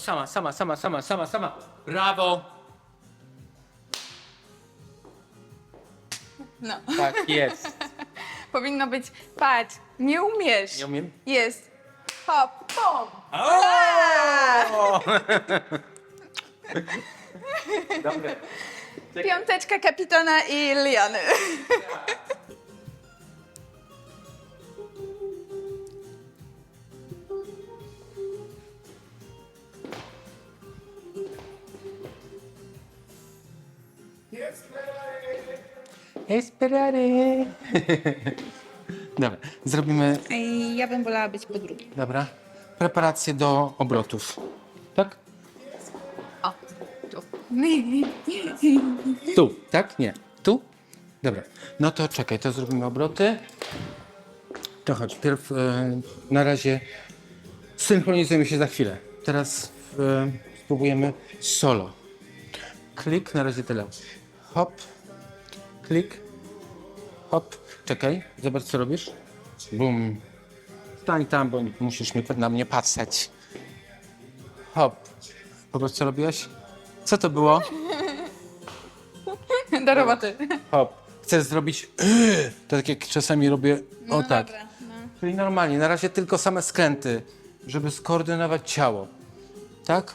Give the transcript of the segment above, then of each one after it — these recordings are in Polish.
i sama, sama, sama, sama, sama, sama. Brawo. No. Tak jest. Powinno być, patrz, nie umiesz. Nie umiem? Jest. Hop, pom. O! Dobra. Piąteczka kapitana i Liany. Esperare. Dobra, zrobimy, Ja bym wolała być po drugiej. dobra, preparację do obrotów. Tak? O, tu. Tu, tak? Nie. Tu? Dobra. No to czekaj, to zrobimy obroty. To chodź, pierw e, na razie synchronizujemy się za chwilę. Teraz e, spróbujemy solo. Klik, na razie tyle. Hop, klik, hop, czekaj, zobacz co robisz. Bum. Stań tam, bo musisz mi na mnie patrzeć. Hop. Popatrz co robiłeś? Co to było? Do roboty. Hop. Chcesz zrobić to tak jak czasami robię o tak. Dobra, no. Czyli normalnie, na razie tylko same skręty, żeby skoordynować ciało. Tak?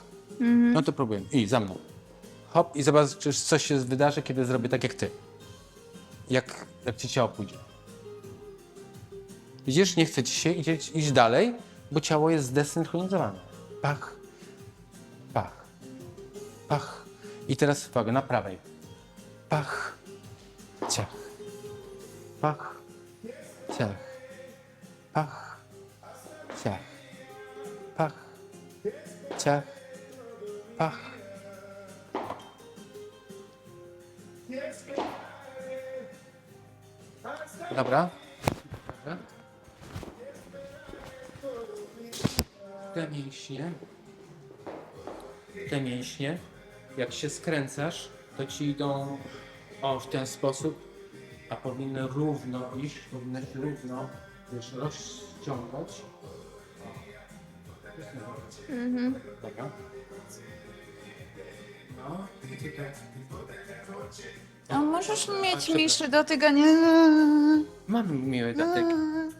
No to próbuję. I za mną. Hop i zobaczysz, co się wydarzy, kiedy zrobię tak jak ty. Jak, jak ci ciało pójdzie. Widzisz, nie chce ci się iść, iść dalej, bo ciało jest zdesynchronizowane. Pach, pach, pach. I teraz uwaga, na prawej. Pach, ciach, pach, ciach, pach, ciach, pach, ciach, pach. Dobra. Dobra. Te mięśnie, te mięśnie, jak się skręcasz, to ci idą o w ten sposób, a powinny równo iść, powinny się równo wiesz, rozciągać. Dobra. No, i tutaj. A możesz mieć mniejszy dotyk, a nie... Mam miły dotyk.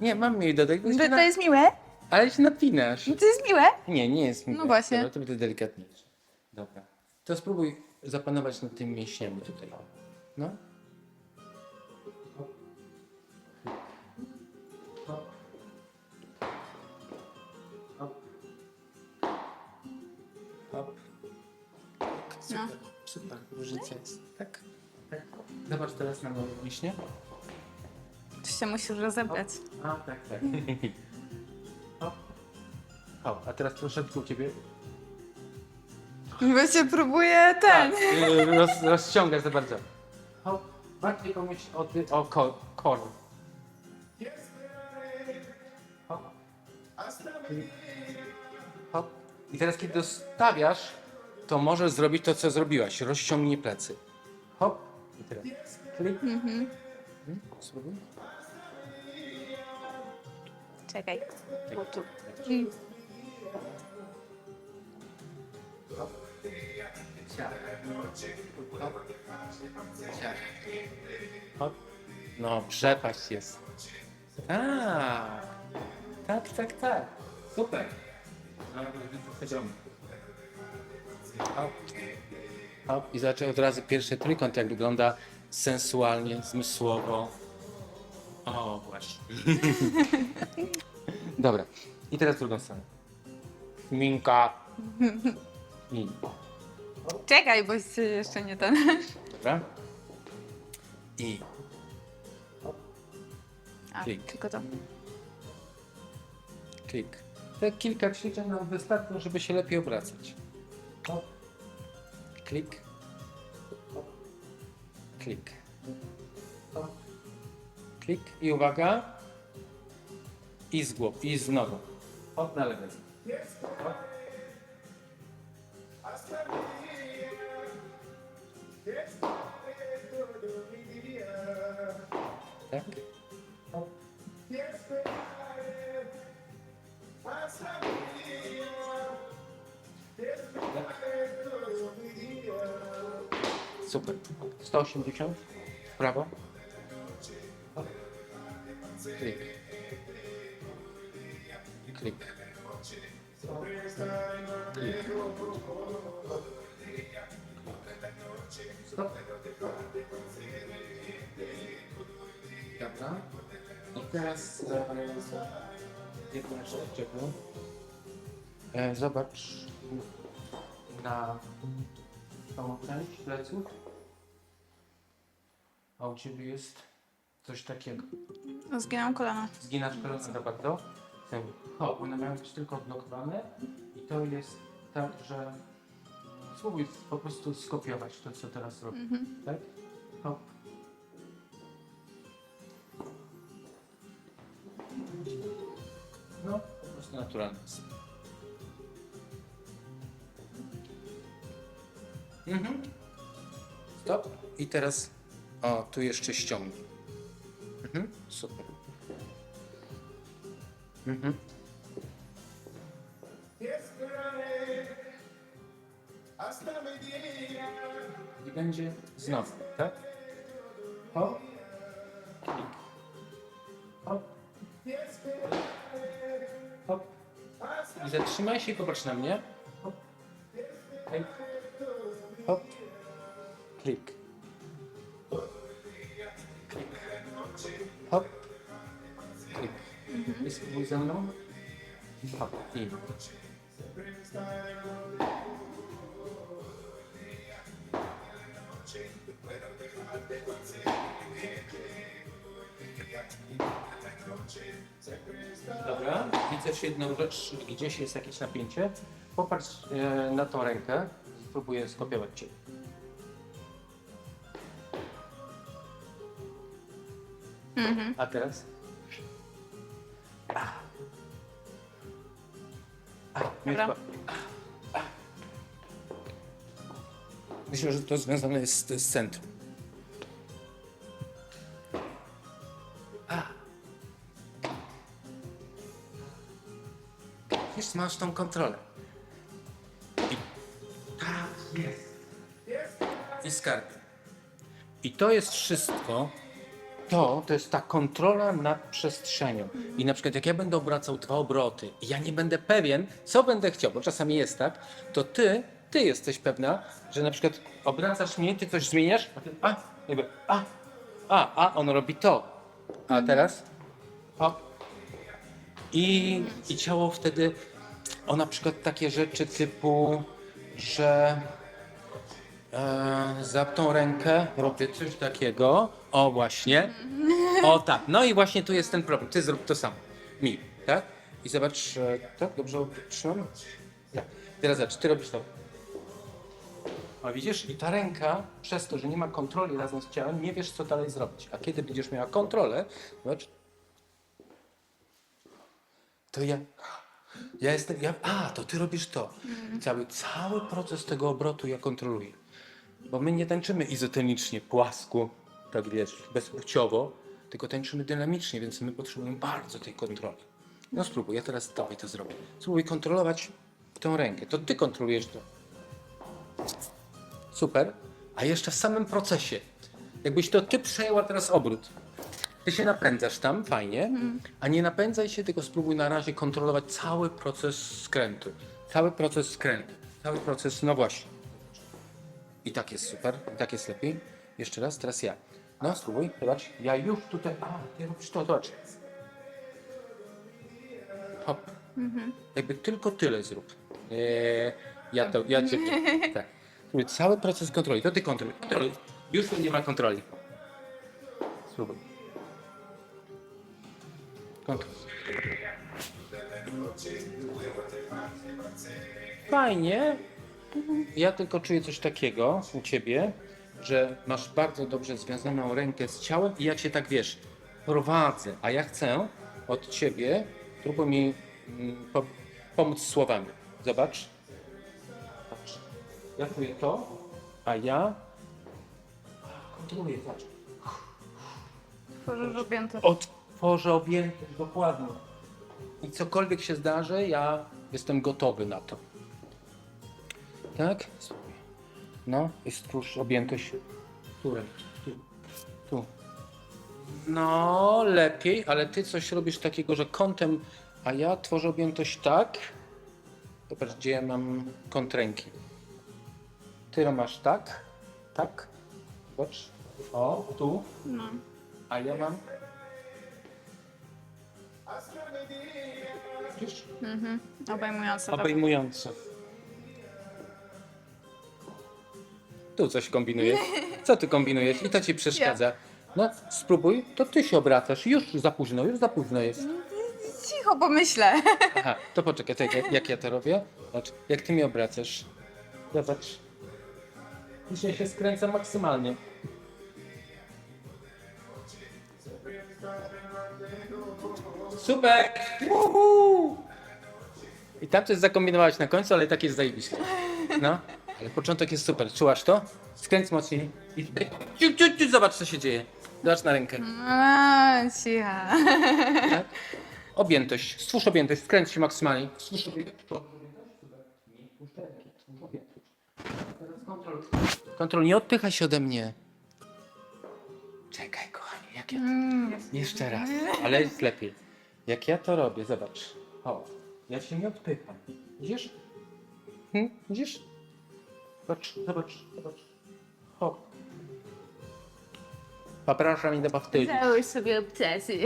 Nie, mam miły dotyk, bo się To, na... to jest miłe? ale się napinasz. To jest miłe? Nie, nie jest miłe. No właśnie. Dobra, to będzie delikatniejsze. Dobra. To spróbuj zapanować nad tymi mięśniami tutaj. No. Hop. Hop. Super, No. super, różnica jest. Tak? Zobacz teraz na moje mięśnie. To się musisz rozebrać. A, tak, tak. Hop. Hop. A teraz troszeczkę u ciebie. Bo się próbuje ten. Tak, y, roz, rozciągasz za bardzo. Hop, bardziej pomyśl o, ty, o ko, kor. Hop. Hop. I teraz kiedy dostawiasz, to możesz zrobić to, co zrobiłaś. Rozciągnij plecy. Hop. I teraz klik. Mhm. Spróbuj. Czekaj. Bo tu. Hop. No, przepaść jest. Tak. Tak, tak, tak. Super. No. Hop. I zaczął od razu pierwszy trójkąt, jak wygląda sensualnie, zmysłowo. O, właśnie. Dobra. I teraz drugą stronę. Minka. I. Czekaj, bo się jeszcze nie ten. Dobra. I. A, Klik. tylko to. Klik. Te kilka ćwiczeń nam wystarczą, żeby się lepiej obracać. Hop. Klik. Klik. Klik. I uwaga. I z głowy. I znowu. Hop na lewej. Tak. Super. 180. W prawo. Klik. Klik. Klik. Stop. Dobra. I teraz e, jedna rzecz. E, zobacz na tą część pleców. A u Ciebie jest coś takiego. Zginęłam kolana. Zginasz kolana za bardzo. Chcę. O, one mają być tylko odblokowane i to jest tak, że spróbuj po prostu skopiować to, co teraz robię. Tak? Hop. No, po prostu naturalne Mhm. Stop. I teraz, o, tu jeszcze ściągnij. Mhm. Super. Mhm. I będzie znowu, tak? Hop. Hop. Hop. I zatrzymaj się i popatrz na mnie. Hop. Okej. Hop. Klik. Klik. Hop. Klik. I spróbuj ze mną. Hop. I. Dobra, widzę jedną rzecz, gdzieś jest jakieś napięcie. Popatrz e, na tą rękę, spróbuję skopiować Cię. A teraz? A. A, nie Dobra. chyba-. Myślę, że to związane jest z, z centrum. Wiesz, masz tą kontrolę. I skarb. I to jest wszystko. To, to jest ta kontrola nad przestrzenią. I na przykład jak ja będę obracał dwa obroty i ja nie będę pewien, co będę chciał, bo czasami jest tak, to ty, ty jesteś pewna, że na przykład obracasz mnie, ty coś zmieniasz, a ty, a, jakby, a, a, a, on robi to. A teraz, hop, i, I ciało wtedy, o na przykład takie rzeczy typu, że e, za tą rękę robię coś takiego, o właśnie, o tak, no i właśnie tu jest ten problem, ty zrób to samo, mi, tak? I zobacz, e, tak, dobrze trzymam? Tak, teraz zobacz, ty robisz to. A widzisz, i ta ręka, przez to, że nie ma kontroli razem z ciałem, nie wiesz, co dalej zrobić. A kiedy będziesz miała kontrolę, zobacz, to ja. Ja jestem. Ja, a, to ty robisz to. Cały, cały proces tego obrotu ja kontroluję. Bo my nie tańczymy izotonicznie, płasko, tak wiesz, bezpłciowo, tylko tańczymy dynamicznie, więc my potrzebujemy bardzo tej kontroli. No spróbuj, ja teraz tobie to zrobię. Spróbuj kontrolować tą rękę. To ty kontrolujesz to. Super. A jeszcze w samym procesie. Jakbyś to ty przejęła teraz obrót. Ty się napędzasz tam, fajnie, a nie napędzaj się, tylko spróbuj na razie kontrolować cały proces skrętu. Cały proces skrętu. Cały proces, no właśnie. I tak jest super, i tak jest lepiej. Jeszcze raz, teraz ja. No spróbuj, zobacz. Ja już tutaj, a, ty robisz to, zobacz. Hop. Jakby tylko tyle zrób. Nie, ja to, ja cię, tak. Spróbuj, Cały proces kontroli, to ty kontroluj. kontroluj. Już tu nie ma kontroli. Spróbuj. Kontrol. Fajnie. Ja tylko czuję coś takiego u ciebie, że masz bardzo dobrze związaną rękę z ciałem i ja cię tak wiesz, prowadzę, a ja chcę od ciebie, próbuj mi mm, po, pomóc słowami. Zobacz. Patrz. Ja czuję to, a ja kontroluję, patrz. Tworzysz objęte. Otworzę objętość dokładnie. I cokolwiek się zdarzy, ja jestem gotowy na to. Tak? No i stwórz objętość. Tu, tu, tu. No, lepiej, ale ty coś robisz takiego, że kątem, a ja tworzę objętość tak. Zobacz, gdzie ja mam kąt ręki. Ty masz tak, tak. Zobacz. O, tu. No. A ja mam. Widzisz? Mhm. Obejmująco. dobra. Tu coś kombinujesz. Co ty kombinujesz? I to ci przeszkadza. No, spróbuj, to ty się obracasz. Już za późno, już za późno jest. Cicho, bo myślę. Aha, to poczekaj, czekaj, jak ja to robię? Zobacz, jak ty mi obracasz. Zobacz. Dzisiaj się skręca maksymalnie. Super! Uhu! I tam coś zakombinowałaś na końcu, ale tak jest zajebiście. No, ale początek jest super. Czułaś to? Skręć mocniej. I ciu, ciu, ciu, zobacz co się dzieje. Zobacz na rękę. A, cicha. Tak? Objętość. Stwórz objętość. Skręć się maksymalnie. Stwórz objętość. Kontrol. Kontrol, nie odpychaj się ode mnie. Czekaj, kochanie, jak ja to... Jeszcze raz, ale jest lepiej. Jak ja to robię, zobacz. O, ja się nie odpycham. Widzisz? Hm? Widzisz? Zobacz, zobacz, zobacz. Hop. Popraszam i do powtórki. Załóż sobie obcasy.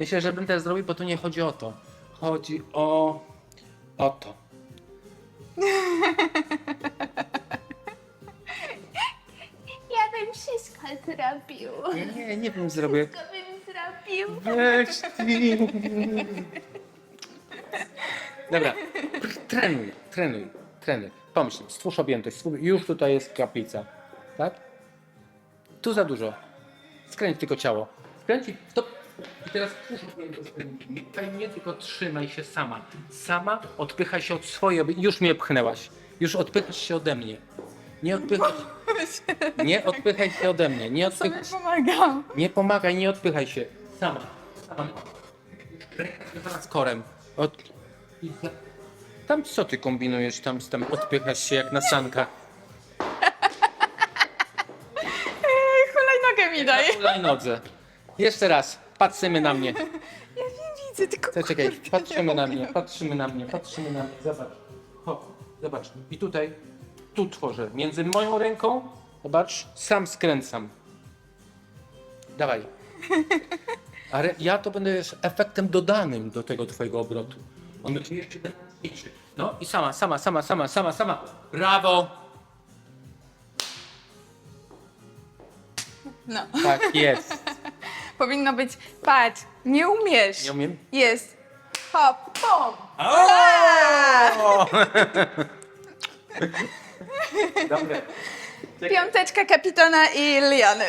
Myślę, że bym teraz zrobił, bo tu nie chodzi o to. Chodzi o. o to. Ja bym wszystko zrobił. Nie, nie, nie bym zrobił. Wszystko bym zrobił. Weź ty. Dobra, trenuj, trenuj, Pomyśl, stwórz objętość. Stwórz, już tutaj jest kaplica. Tak? Tu za dużo. Skręć tylko ciało. Skręć i stop. I teraz stwórz objętość. Tutaj nie tylko trzymaj się sama. Sama odpychaj się od swojej Już mnie pchnęłaś. Już odpychasz się ode mnie. Nie odpychaj. Nie odpychaj się ode mnie. Nie odpychaj Sobie pomagam. nie pomagaj, nie odpychaj się. Sama. Sama. Z korem. Od... i za- Tam co ty kombinujesz? Tam, tam odpychasz się jak na sankach. Hulajnogę mi daj. Na. Jeszcze raz. Patrzymy na mnie. Ja nie widzę, tylko czekaj, kurde, patrzymy nie na mnie, patrzymy na mnie, patrzymy na mnie. Zobacz. Zobacz. I tutaj, tu tworzę. Między moją ręką, zobacz, sam skręcam. Dawaj. Ale ja to będę już efektem dodanym do tego twojego obrotu. On będzie jeszcze mocniejszy. No i sama, sama, sama, sama, sama, sama. Brawo! No. Tak jest. Powinno być, patrz, nie umiesz. Nie umiem? Jest. Hop, pom. Dobre. Piąteczka kapitana i Liany.